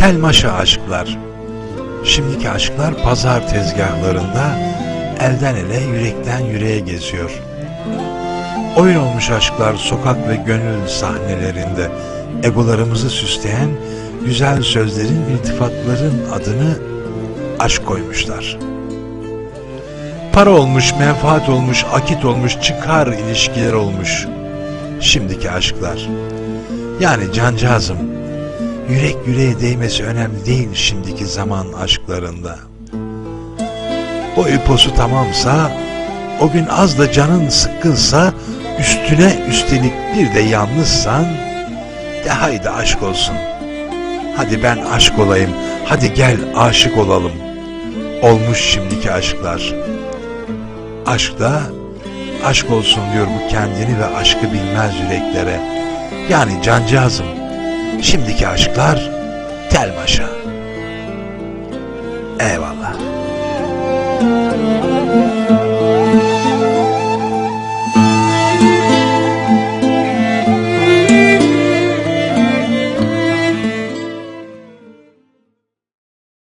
Telmaşa aşklar. Şimdiki aşklar pazar tezgahlarında elden ele, yürekten yüreğe geziyor. Oyun olmuş aşklar sokak ve gönül sahnelerinde egolarımızı süsleyen güzel sözlerin, iltifatların adını aşk koymuşlar. Para olmuş, menfaat olmuş, akit olmuş, çıkar ilişkiler olmuş. Şimdiki aşklar. Yani cancağızım, yürek yüreğe değmesi önemli değil şimdiki zaman aşklarında. Boyu posu tamamsa, o gün az da canın sıkkınsa, üstüne üstelik bir de yalnızsan, de haydi aşk olsun. Hadi ben aşk olayım, hadi gel aşık olalım. Olmuş şimdiki aşklar. Aşk da aşk olsun diyor bu kendini ve aşkı bilmez yüreklere. Yani cancağızım, şimdiki aşklar telmaşa. Eyvallah.